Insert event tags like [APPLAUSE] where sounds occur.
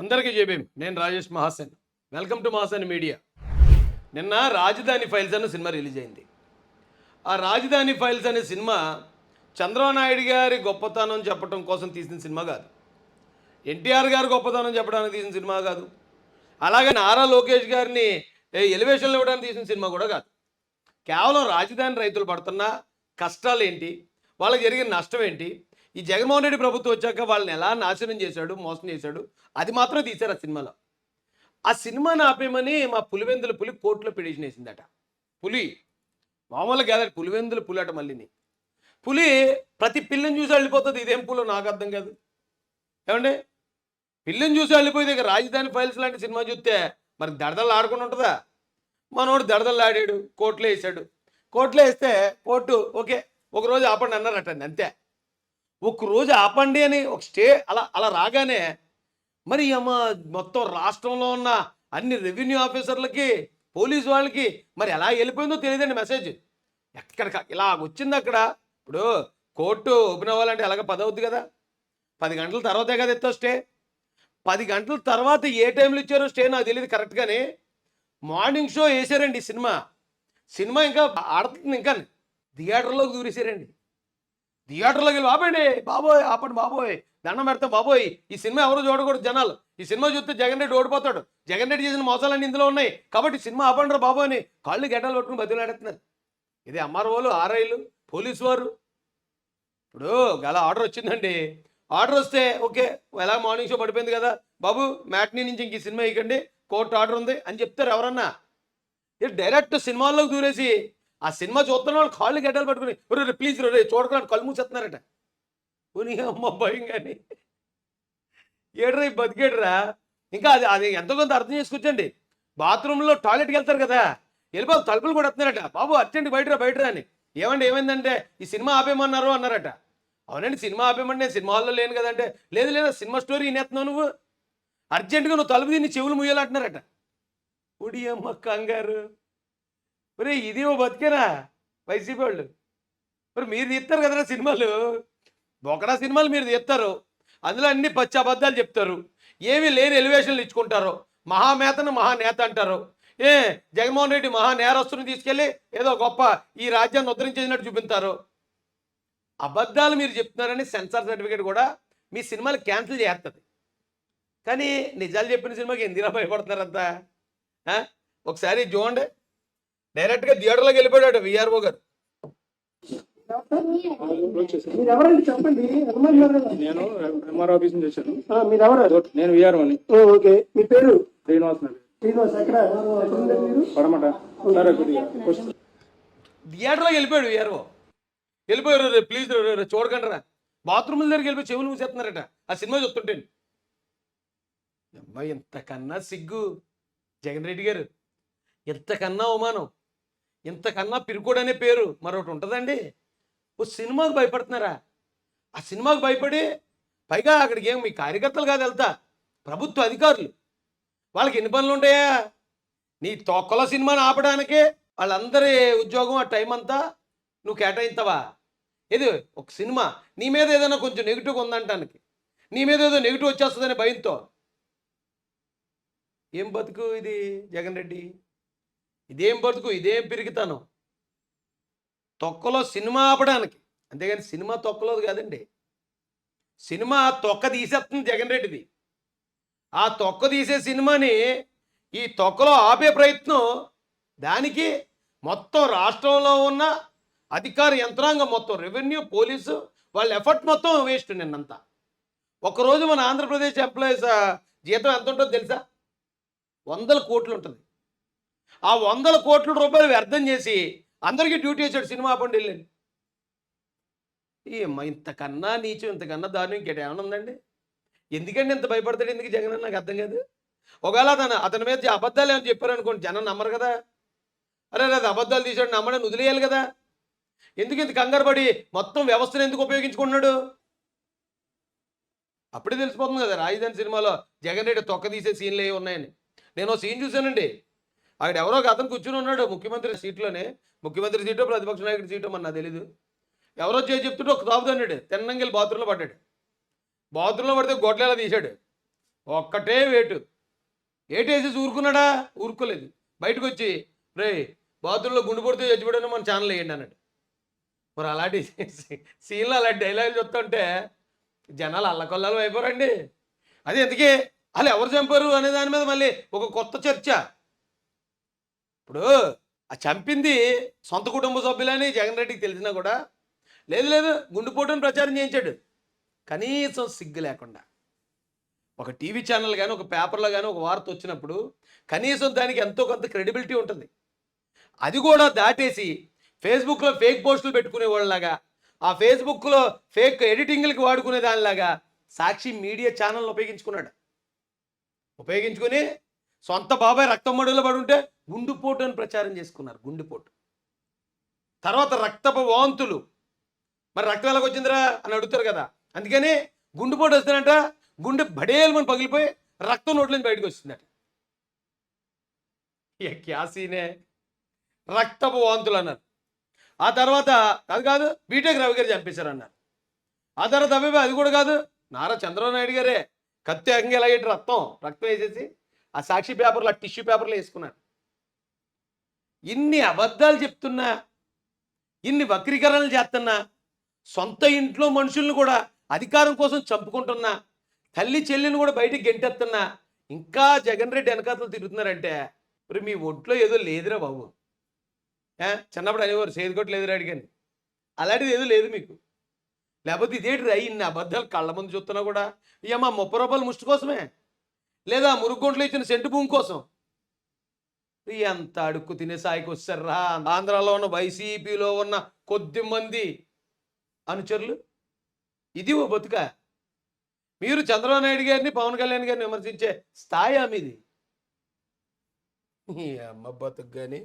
అందరికీ చెప్పేం నేను Rajesh Mahasen. Welcome to Mahasen media నిన్న రాజధాని ఫైల్స్ అనే సినిమా రిలీజ్ అయింది. ఆ రాజధాని ఫైల్స్ అనే సినిమా చంద్రబాబు నాయుడు గారి గొప్పతనం చెప్పడం కోసం తీసిన సినిమా కాదు. ఎన్టీఆర్ గారి గొప్పతనం చెప్పడానికి తీసిన సినిమా కాదు. అలాగే నారా లోకేష్ గారిని ఎలివేషన్లు ఇవ్వడానికి తీసిన సినిమా కూడా కాదు. కేవలం రాజధాని రైతులు పడుతున్న కష్టాలు ఏంటి వాళ్ళకి జరిగిన నష్టం ఏంటి? ఈ జగన్మోహన్ రెడ్డి ప్రభుత్వం వచ్చాక వాళ్ళని ఎలా నాశనం చేశాడు మోసం చేశాడు అది మాత్రం తీశారు ఆ సినిమాలో. ఆ సినిమాని ఆపేయమని మా పులివెందుల పులి కోర్టులో పిటిషన్ వేసిందట. పులి మామూలుగా కాదు పులివెందుల పులి అట మళ్ళీని పులి ప్రతి పిల్లని చూసి వెళ్ళిపోతుంది ఇదేం పులో నాకు అర్థం కాదు. ఏమండి? పిల్లని చూసి వెళ్ళిపోయింది ఇక రాజధాని ఫైల్స్ లాంటి సినిమా చూస్తే మరి దడదలు ఆడుకుని ఉంటుందా? మనోడు దడదలు ఆడాడు కోర్టులో వేసాడు కోర్టులో వేస్తే కోర్టు ఓకే ఒక రోజు ఆపండి అన్నారట అంతే. రోజు ఆపండి అని ఒక స్టే అలా అలా రాగానే మరి అమ్మ మొత్తం రాష్ట్రంలో ఉన్న అన్ని రెవెన్యూ ఆఫీసర్లకి పోలీసు వాళ్ళకి మరి ఎలా వెళ్ళిపోయిందో తెలియదండి మెసేజ్. ఎక్కడ ఇలా వచ్చింది అక్కడ. ఇప్పుడు కోర్టు ఓపెన్ అవ్వాలంటే ఎలాగ పది అవుద్ది కదా. పది గంటల తర్వాతే కదా ఎత్తో స్టే. పది గంటల తర్వాత ఏ టైంలో ఇచ్చారో స్టే నాకు తెలియదు కరెక్ట్గానే మార్నింగ్ షో వేసారండి సినిమా. సినిమా ఇంకా ఆడుతుంది ఇంకా థియేటర్లోకి దూరేసారండి. థియేటర్లోకి వెళ్ళి బాబోయ్ ఆపండి బాబోయ్. దండం పెడతాం బాబోయ్. ఈ సినిమా ఎవరు చూడకూడదు జనాలు. ఈ సినిమా చూస్తే జగన్ రెడ్డి ఓడిపోతాడు. జగన్ రెడ్డి చేసిన మోసాలన్నీ ఇందులో ఉన్నాయి. కాబట్టి సినిమా ఆపండి బాబోయ్ అని కాళ్ళు గడ్డలు పట్టుకుని బతిలాడుతున్నారు ఇది ఎంఆర్ఓలు ఆర్ఐలు పోలీసు వారు. ఇప్పుడు గల ఆర్డర్ వచ్చిందండి. ఆర్డర్ వస్తే ఓకే ఎలా మార్నింగ్ షో పడిపోయింది కదా. బాబు మ్యాట్నీ నుంచి ఇంక ఈ సినిమా ఇవ్వకండి కోర్టు ఆర్డర్ ఉంది అని చెప్తారు ఎవరన్నా. ఇది డైరెక్ట్ సినిమాల్లోకి దూరేసి ఆ సినిమా చూస్తున్న వాళ్ళు కాళ్ళు గడ్డలు పట్టుకుని రే ప్లీజ్ రే చూడకుండా కళ్ళు మూసేస్తున్నారట. పోనీ అమ్మ భయం కానీ ఏడ్రా ఈ బతికేడ్రా? ఇంకా అది అది ఎంతో కొంత అర్థం చేసుకొచ్చండి. బాత్రూంలో టాయిలెట్కి వెళ్తారు కదా వెళ్ళిపో తలుపులు కూడా వస్తున్నారట. బాబు అర్జెంట్ బయటరా బయటరా అని. ఏమండి ఏమైందంటే ఈ సినిమా ఆపేయమన్నారు అన్నారట. అవునండి సినిమా ఆపేయమంటే నేను సినిమా హాల్లో లేను కదంటే. లేదు లేదా సినిమా స్టోరీ వినేస్తున్నావు నువ్వు. అర్జెంటుగా నువ్వు తలుపు తిని చెవులు ముయ్యాలంటున్నారట ఉడి అమ్మ కంగారు. మరి ఇది ఓ బతికేనా? వైసీపీ వాళ్ళు. మరి మీరు తీస్తారు కదరా సినిమాలు? బొకడా సినిమాలు మీరు తీస్తారు. అందులో అన్ని పచ్చి అబద్ధాలు చెప్తారు. ఏమీ లేని ఎలివేషన్లు ఇచ్చుకుంటారు. మహామేతను మహానేత అంటారు. ఏ జగన్మోహన్ రెడ్డి మహా నేరస్తుని తీసుకెళ్ళి ఏదో గొప్ప ఈ రాజ్యాన్ని ఉద్ధరించేసినట్టు చూపిస్తారు. అబద్ధాలు మీరు చెప్తున్నారని సెన్సార్ సర్టిఫికేట్ కూడా మీ సినిమాలు క్యాన్సిల్ చేస్తుంది. కానీ నిజాలు చెప్పిన సినిమాకి ఎందుకు భయపడుతున్నారంతా? ఒకసారి చూడండి. డైరెక్ట్గా థియేటర్లోకి వెళ్ళిపోయాడు విఆర్ఓ గారు? నేను ఎంఆర్ ఆఫీస్ నుంచి వచ్చాను ఆ, మీరు ఎవరు నేను విఆర్ అని ఓ, ఓకే. మీ పేరు? శ్రీనివాస్ శ్రీనివాస్. ఎక్కడ? ఎక్కడ ఉంటారు మీరు? పడమట. సరే కొద్దిగా క్వశ్చన్ థియేటర్లోకి వెళ్ళిపోయాడు విఆర్ఓ వెళ్ళిపోయారు ప్లీజ్ చూడకండి రా. బాత్రూమ్ దగ్గరికి వెళ్ళిపోయి చెవులు మూసేస్తున్నారట ఆ సినిమా చెప్తుంటే అమ్మాయి ఇంతకన్నా సిగ్గు. జగన్ రెడ్డి గారు ఇంతకన్నా అవమానం. ఇంతకన్నా పిరుకోడు అనే పేరు మరొకటి ఉంటుందండి. ఓ సినిమాకు భయపడుతున్నారా? ఆ సినిమాకు భయపడి పైగా అక్కడికి ఏం మీ కార్యకర్తలు కాదు వెళ్తా ప్రభుత్వ అధికారులు. వాళ్ళకి ఎన్ని పనులు ఉంటాయా? నీ తొక్కల సినిమాని ఆపడానికే వాళ్ళందరి ఉద్యోగం ఆ టైం అంతా నువ్వు కేటాయిస్తావా? ఇది ఒక సినిమా నీ మీద ఏదైనా కొంచెం నెగిటివ్ ఉందంటానికి. నీ మీద ఏదో నెగిటివ్ వచ్చేస్తుందనే భయంతో. ఏం బతుకు ఇది జగన్ రెడ్డి? ఇదేం బతుకు? ఇదేం పిరిగితాను తొక్కలో సినిమా ఆపడానికి. అంతేగాని సినిమా తొక్కలోది కాదండి. సినిమా తొక్క తీసేస్తుంది జగన్ రెడ్డిది. ఆ తొక్క తీసే సినిమాని ఈ తొక్కలో ఆపే ప్రయత్నం దానికి మొత్తం రాష్ట్రంలో ఉన్న అధికార యంత్రాంగం మొత్తం రెవెన్యూ పోలీసు వాళ్ళ ఎఫర్ట్ మొత్తం వేస్ట్ నిన్నంతా. ఒకరోజు మన ఆంధ్రప్రదేశ్ ఎంప్లాయీస్ జీతం ఎంత ఉంటుందో తెలుసా? వందల కోట్లు ఉంటుంది. ఆ వందల కోట్ల రూపాయలు వ్యర్థం చేసి అందరికీ డ్యూటీ వేసాడు సినిమా ఆపండి వెళ్ళండి ఏమ్మా ఇంతకన్నా నీచం ఇంతకన్నా దారుణం ఇంకేట ఏమైనా ఉందండి? ఎందుకండి ఇంత భయపడతాడు ఎందుకు జగన్ నాకు అర్థం కాదు. ఒకవేళ అతను అతని మీద అబద్ధాలు ఏమైనా చెప్పారు అనుకోండి జనం నమ్మరు కదా. అరే అది అబద్ధాలు తీసాడు నమ్మడని వదిలేయాలి కదా. ఎందుకు ఇంత కంగారు పడి మొత్తం వ్యవస్థను ఎందుకు ఉపయోగించుకున్నాడు అప్పుడే తెలిసిపోతుంది కదా రాజధాని సినిమాలో జగన్ రెడ్డి తొక్క తీసే సీన్లు ఏ ఉన్నాయని. నేను ఓ సీన్ చూశానండి. అక్కడ ఎవరో ఒక అతను కూర్చుని ఉన్నాడు ముఖ్యమంత్రి సీట్లోనే. ముఖ్యమంత్రి సీటు ప్రతిపక్ష నాయకుడి సీటు మన నాకు తెలీదు. ఎవరో చేసి చెప్తుంటే ఒక తాపుతున్నాడు తిన్నంగిల్ బాత్రూంలో పడ్డాడు. బాత్రూంలో పడితే గొడ్లేలా తీశాడు? ఒక్కటే వేటు. ఏటేసి ఊరుకున్నాడా? ఊరుకోలేదు. బయటకు వచ్చి రే బాత్రూంలో గుండు పొడితే చచ్చిపోయాను మన ఛానల్ వేయండి అన్నాడు. మరి అలాంటి [LAUGHS] సీన్లు అలాంటి డైలాగులు చెప్తుంటే జనాలు అల్లకొల్లాలు అయిపోరండి. అది ఎందుకే? వాళ్ళు ఎవరు చంపారు అనే దాని మీద మళ్ళీ ఒక కొత్త చర్చ. ఇప్పుడు ఆ చంపింది సొంత కుటుంబ సభ్యులని జగన్ రెడ్డికి తెలిసినా కూడా లేదు లేదు గుండుపోటుని ప్రచారం చేయించాడు. కనీసం సిగ్గు లేకుండా. ఒక టీవీ ఛానల్ కానీ ఒక పేపర్లో కానీ ఒక వార్త వచ్చినప్పుడు కనీసం దానికి ఎంతో కొంత క్రెడిబిలిటీ ఉంటుంది. అది కూడా దాటేసి ఫేస్బుక్లో ఫేక్ పోస్టులు పెట్టుకునే వాళ్ళలాగా ఆ ఫేస్బుక్లో ఫేక్ ఎడిటింగ్లకి వాడుకునే దానిలాగా సాక్షి మీడియా ఛానల్ ఉపయోగించుకున్నాడు. ఉపయోగించుకుని సొంత బాబాయ్ రక్తం మడుగులో పడి ఉంటే గుండుపోటు అని ప్రచారం చేసుకున్నారు గుండెపోటు. తర్వాత రక్తపు వాంతులు. మరి రక్తం ఎలాగ వచ్చిందిరా అని అడుగుతారు కదా. అందుకని గుండెపోటు వస్తుందంట గుండె బడేలు పగిలిపోయి రక్తం నోట్ల నుంచి బయటకు వస్తుందట ఏ క్యాసీనే రక్తపు వాంతులు అన్నారు. ఆ తర్వాత అది కాదు బీటెక్ రవి గారు చంపేశారు అన్నారు ఆ తర్వాత అవి అది కూడా కాదు నారా చంద్రబాబు నాయుడు గారే. కత్తి అంగి రక్తం రక్తం వేసేసి ఆ సాక్షి పేపర్లు ఆ టిష్యూ పేపర్లు వేసుకున్నారు ఇన్ని అబద్ధాలు చెప్తున్నా ఇన్ని వక్రీకరణలు చేస్తున్నా సొంత ఇంట్లో మనుషుల్ని కూడా అధికారం కోసం చంపుకుంటున్నా తల్లి చెల్లిని కూడా బయటికి గెంటెత్తున్నా ఇంకా జగన్ రెడ్డి వెనకాతలు తిరుగుతున్నారంటే మరి మీ ఒంట్లో ఏదో లేదురా బాబు. చిన్నప్పుడు అనేవారు సేదుకోటి లేదురా అడిగాని. అలాంటిది ఏదో లేదు మీకు. లేకపోతే ఇదేంటి రా ఇన్ని అబద్ధాలు కళ్ళ ముందు చూస్తున్నా కూడా? ఇయ్యమ్మా ముప్పై రూపాయలు ముష్టి కోసమే. లేదా మురుగుంట్లో ఇచ్చిన సెంటు భూమి కోసం? ఎంత అడుక్కు తినే స్థాయికి వచ్చారా? ఆంధ్రాలో ఉన్న వైసీపీలో ఉన్న కొద్ది మంది అనుచరులు? ఇది ఓ బతుక. మీరు చంద్రబాబు నాయుడు గారిని పవన్ కళ్యాణ్ గారిని విమర్శించే స్థాయి మీది. అమ్మ బతుకు కానీ